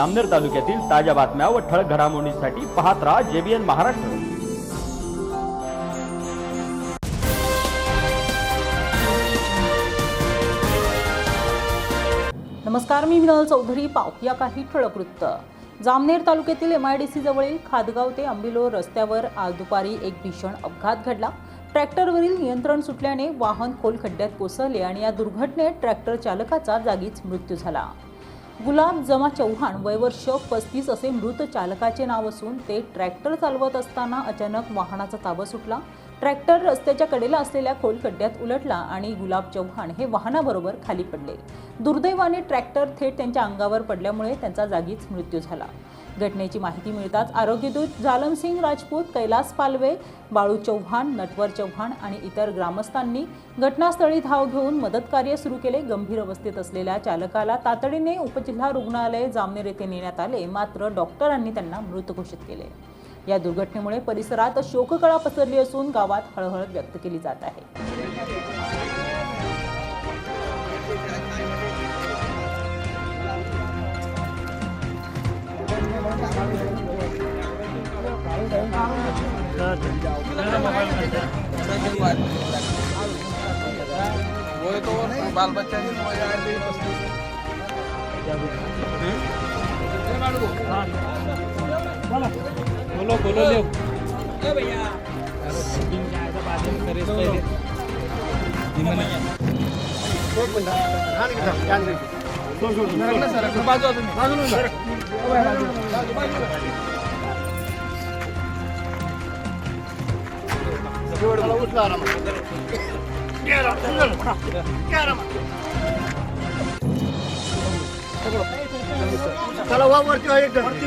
अमनेर तालुक्यातील ताज्या बातम्या व ठळक घडामोडींसाठी पाहत राहा जेबीएन महाराष्ट्र. नमस्कार मी विनल चौधरी. पाहूया काही ठळक वृत्त. जामनेर तालुक्यातील एम आय डी सी जवळील खादगाव ते आंबिलो रस्त्यावर आज दुपारी एक भीषण अपघात घडला. ट्रॅक्टरवरील नियंत्रण सुटल्याने वाहन खोल खड्ड्यात कोसळले आणि या दुर्घटनेत ट्रॅक्टर चालकाचा जागीच मृत्यू झाला. गुलाब जमा चव्हाण वयवर्ष पस्तीस असे मृत चालकाचे नाव असून ते ट्रॅक्टर चालवत असताना अचानक वाहनाचा ताबा सुटला. ट्रॅक्टर रस्त्याच्या कडेला असलेल्या खोल खड्ड्यात उलटला आणि गुलाब चव्हाण हे वाहनाबरोबर खाली पडले. दुर्दैवाने ट्रॅक्टर थेट त्यांच्या अंगावर पडल्यामुळे त्यांचा जागीच मृत्यू झाला. घटनेची माहिती मिळताच आरोग्यदूत जालमसिंग राजपूत कैलास पालवे बाळू चव्हाण नटवर चव्हाण आणि इतर ग्रामस्थांनी घटनास्थळी धाव घेऊन मदतकार्य सुरू केले. गंभीर अवस्थेत असलेल्या चालकाला तातडीने उपजिल्हा रुग्णालय जामनेर येथे नेण्यात आले. मात्र डॉक्टरांनी त्यांना मृत घोषित केले. या दुर्घटनेमुळे परिसरात शोककळा पसरली असून गावात हळहळ व्यक्त केली जात आहे. बाल बच्चा पसंद बोलो बोलो ले बाजू तुम्ही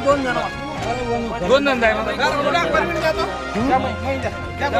दोन धंदा आहे माझा घराला उड्या परमिट देतो. त्या